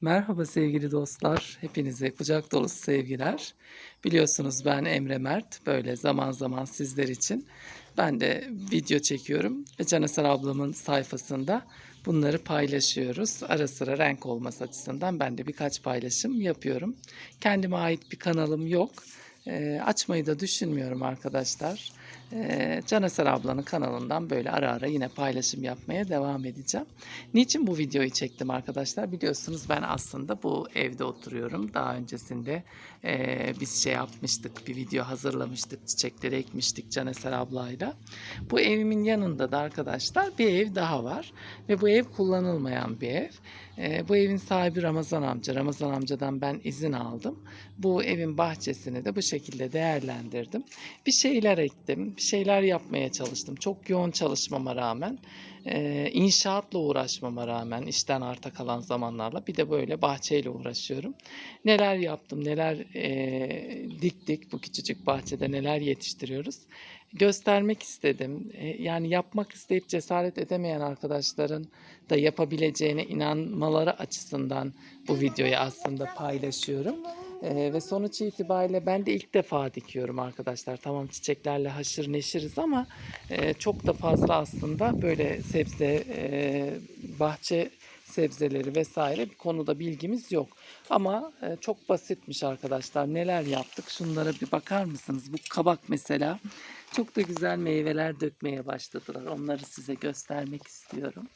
Merhaba sevgili dostlar. Hepinize kucak dolusu sevgiler. Biliyorsunuz ben Emre Mert. Böyle zaman zaman sizler için ben de video çekiyorum. Ve Caneser ablamın sayfasında bunları paylaşıyoruz. Ara sıra renk olması açısından ben de birkaç paylaşım yapıyorum. Kendime ait bir kanalım yok. Ee, açmayı da düşünmüyorum arkadaşlar. Caneser ablanın kanalından böyle ara ara yine paylaşım yapmaya devam edeceğim. Niçin bu videoyu çektim arkadaşlar? Biliyorsunuz ben aslında bu evde oturuyorum. Daha öncesinde e, biz şey yapmıştık, bir video hazırlamıştık, çiçekleri ekmiştik Caneser ablayla. Bu evimin yanında da arkadaşlar bir ev daha var ve bu ev kullanılmayan bir ev. E, bu evin sahibi Ramazan amca. Ramazan amcadan ben izin aldım. Bu evin bahçesini de bu şekilde değerlendirdim. Bir şeyler ektim, bir şeyler yapmaya çalıştım. Çok yoğun çalışmama rağmen, inşaatla uğraşmama rağmen, işten arta kalan zamanlarla bir de böyle bahçeyle uğraşıyorum. Neler yaptım, neler e, diktik bu küçücük bahçede, neler yetiştiriyoruz göstermek istedim. E, Yani yapmak isteyip cesaret edemeyen arkadaşların da yapabileceğine inanmaları açısından bu videoyu aslında paylaşıyorum. Ee, ve sonuç itibariyle ben de ilk defa dikiyorum arkadaşlar. Tamam çiçeklerle haşır neşiriz ama e, çok da fazla aslında böyle sebze, e, bahçe sebzeleri vesaire bir konuda bilgimiz yok. Ama e, çok basitmiş arkadaşlar. Neler yaptık? Şunlara bir bakar mısınız? Bu kabak mesela çok da güzel meyveler dökmeye başladılar. Onları size göstermek istiyorum.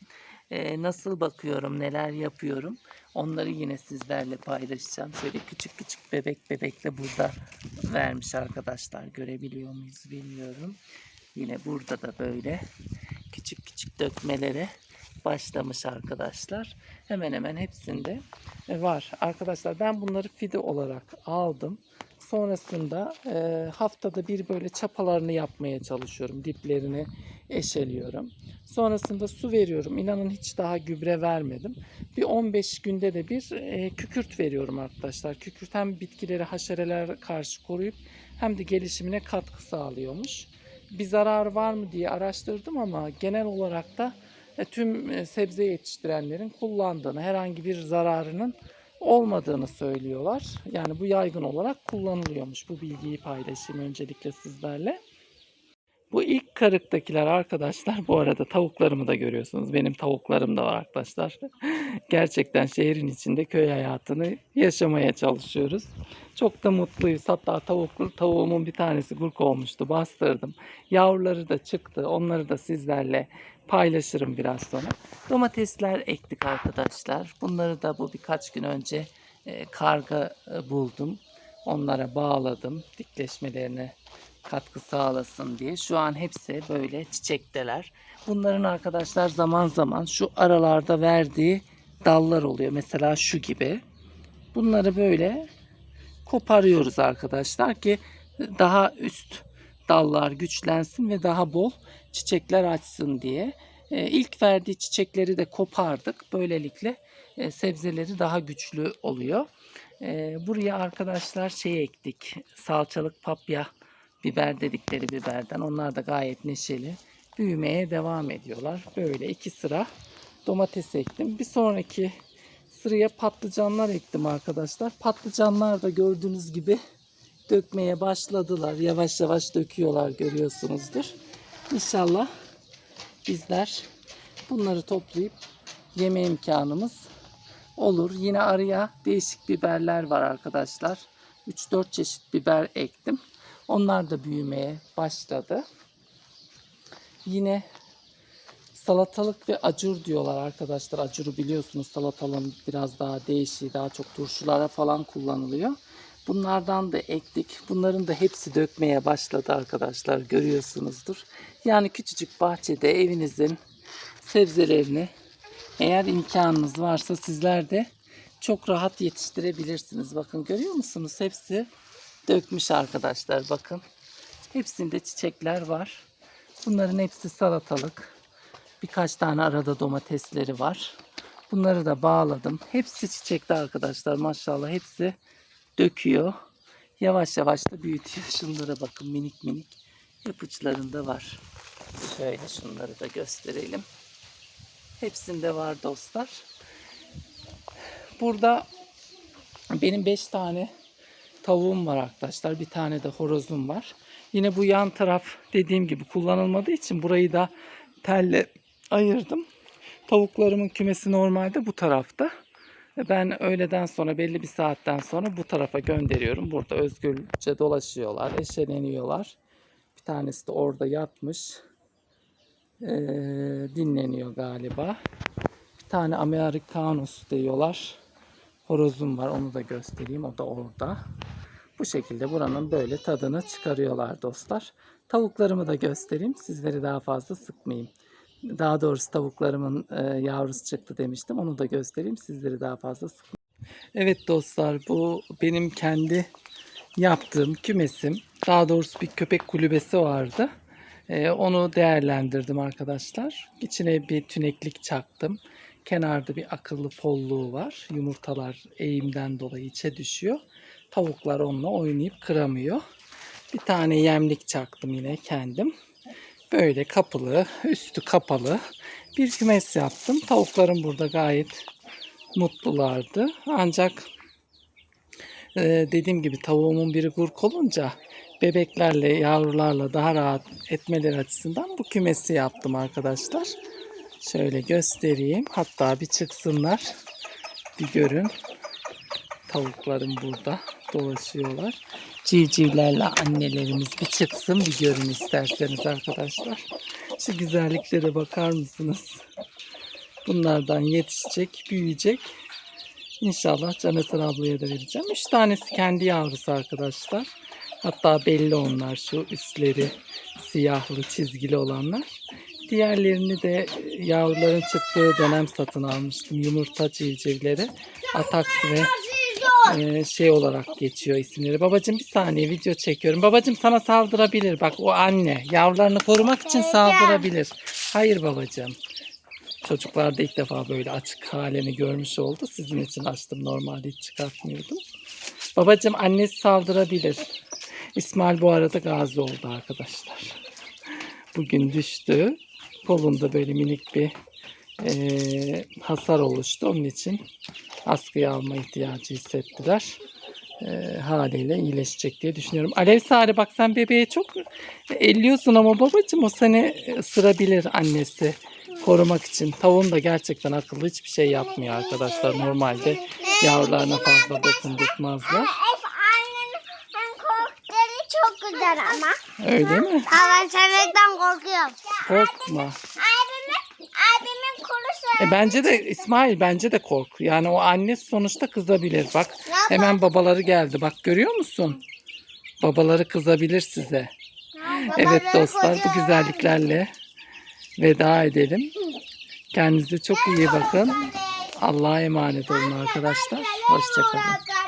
E, nasıl bakıyorum, neler yapıyorum? Onları yine sizlerle paylaşacağım. Şöyle küçük küçük bebek bebek de burada vermiş arkadaşlar. Görebiliyor muyuz bilmiyorum. Yine burada da böyle küçük küçük dökmelere başlamış arkadaşlar. Hemen hemen hepsinde var. Arkadaşlar ben bunları fide olarak aldım. Sonrasında e, haftada bir böyle çapalarını yapmaya çalışıyorum. Diplerini eşeliyorum. Sonrasında su veriyorum. İnanın hiç daha gübre vermedim. Bir 15 günde de bir e, kükürt veriyorum arkadaşlar. Kükürt hem bitkileri haşereler karşı koruyup hem de gelişimine katkı sağlıyormuş. Bir zarar var mı diye araştırdım ama genel olarak da e, tüm e, sebze yetiştirenlerin kullandığını, herhangi bir zararının olmadığını söylüyorlar. Yani bu yaygın olarak kullanılıyormuş. Bu bilgiyi paylaşayım öncelikle sizlerle. Bu ilk karıktakiler arkadaşlar bu arada tavuklarımı da görüyorsunuz. Benim tavuklarım da var arkadaşlar. Gerçekten şehrin içinde köy hayatını yaşamaya çalışıyoruz. Çok da mutluyuz. Hatta tavuk, tavuğumun bir tanesi gurk olmuştu. Bastırdım. Yavruları da çıktı. Onları da sizlerle paylaşırım biraz sonra. Domatesler ektik arkadaşlar. Bunları da bu birkaç gün önce e, karga e, buldum. Onlara bağladım. Dikleşmelerine katkı sağlasın diye. Şu an hepsi böyle çiçekteler. Bunların arkadaşlar zaman zaman şu aralarda verdiği dallar oluyor. Mesela şu gibi. Bunları böyle koparıyoruz arkadaşlar ki daha üst dallar güçlensin ve daha bol çiçekler açsın diye. Ee, ilk verdiği çiçekleri de kopardık. Böylelikle e, sebzeleri daha güçlü oluyor. Ee, buraya arkadaşlar şey ektik. Salçalık papya biber dedikleri biberden. Onlar da gayet neşeli. Büyümeye devam ediyorlar. Böyle iki sıra domates ektim. Bir sonraki sıraya patlıcanlar ektim arkadaşlar. Patlıcanlar da gördüğünüz gibi dökmeye başladılar. Yavaş yavaş döküyorlar görüyorsunuzdur. İnşallah bizler bunları toplayıp yeme imkanımız olur. Yine araya değişik biberler var arkadaşlar. 3-4 çeşit biber ektim. Onlar da büyümeye başladı. Yine salatalık ve acur diyorlar arkadaşlar. Acuru biliyorsunuz salatalığın biraz daha değişiği, daha çok turşulara falan kullanılıyor. Bunlardan da ektik. Bunların da hepsi dökmeye başladı arkadaşlar. Görüyorsunuzdur. Yani küçücük bahçede evinizin sebzelerini eğer imkanınız varsa sizler de çok rahat yetiştirebilirsiniz. Bakın görüyor musunuz? Hepsi dökmüş arkadaşlar bakın. Hepsinde çiçekler var. Bunların hepsi salatalık. Birkaç tane arada domatesleri var. Bunları da bağladım. Hepsi çiçekli arkadaşlar maşallah. Hepsi döküyor. Yavaş yavaş da büyütüyor. Şunlara bakın minik minik yapıcılarında var. Şöyle şunları da gösterelim. Hepsinde var dostlar. burada benim 5 tane tavuğum var arkadaşlar. Bir tane de horozum var. Yine bu yan taraf dediğim gibi kullanılmadığı için burayı da telle ayırdım. Tavuklarımın kümesi normalde bu tarafta. Ben öğleden sonra belli bir saatten sonra bu tarafa gönderiyorum. Burada özgürce dolaşıyorlar, eşeleniyorlar. Bir tanesi de orada yatmış. Ee, dinleniyor galiba. Bir tane Amerikanus diyorlar. Horozum var onu da göstereyim. O da orada. Bu şekilde buranın böyle tadını çıkarıyorlar dostlar. Tavuklarımı da göstereyim. Sizleri daha fazla sıkmayayım. Daha doğrusu tavuklarımın e, yavrusu çıktı demiştim. Onu da göstereyim. Sizleri daha fazla sıkmayayım. Evet dostlar bu benim kendi yaptığım kümesim. Daha doğrusu bir köpek kulübesi vardı. E, onu değerlendirdim arkadaşlar. İçine bir tüneklik çaktım. Kenarda bir akıllı polluğu var. Yumurtalar eğimden dolayı içe düşüyor. Tavuklar onunla oynayıp kıramıyor. Bir tane yemlik çaktım yine kendim. Böyle kapılı, üstü kapalı bir kümes yaptım. Tavuklarım burada gayet mutlulardı. Ancak e, dediğim gibi tavuğumun biri gurk olunca bebeklerle, yavrularla daha rahat etmeleri açısından bu kümesi yaptım arkadaşlar. Şöyle göstereyim. Hatta bir çıksınlar. Bir görün. Tavuklarım burada dolaşıyorlar. Civcivlerle annelerimiz bir çıksın bir görün isterseniz arkadaşlar. Şu güzelliklere bakar mısınız? Bunlardan yetişecek, büyüyecek. İnşallah Caneser ablaya da vereceğim. Üç tanesi kendi yavrusu arkadaşlar. Hatta belli onlar şu üstleri siyahlı çizgili olanlar. Diğerlerini de yavruların çıktığı dönem satın almıştım. Yumurta civcivleri. Ataks ve e, şey olarak geçiyor isimleri. Babacım bir saniye video çekiyorum. Babacım sana saldırabilir. Bak o anne. Yavrularını korumak için saldırabilir. Hayır babacım. Çocuklar da ilk defa böyle açık halini görmüş oldu. Sizin için açtım. Normalde hiç çıkartmıyordum. Babacım annesi saldırabilir. İsmail bu arada gazi oldu arkadaşlar. Bugün düştü. Kolunda böyle minik bir eee, hasar oluştu. Onun için askıya alma ihtiyacı hissettiler. Eee, haliyle iyileşecek diye düşünüyorum. Alev Sare bak sen bebeğe çok elliyorsun ama babacığım o seni ısırabilir annesi korumak için. Tavuğun da gerçekten akıllı hiçbir şey yapmıyor arkadaşlar. Normalde yavrularına fazla dokundurtmazlar. Çok güzel ama. Öyle mi? Hava sevmekten korkuyorum. Korkma. E bence de İsmail bence de kork. Yani o annesi sonuçta kızabilir. Bak hemen babaları geldi. Bak görüyor musun? Babaları kızabilir size. Evet dostlar bu güzelliklerle veda edelim. Kendinize çok iyi bakın. Allah'a emanet olun arkadaşlar. Hoşçakalın.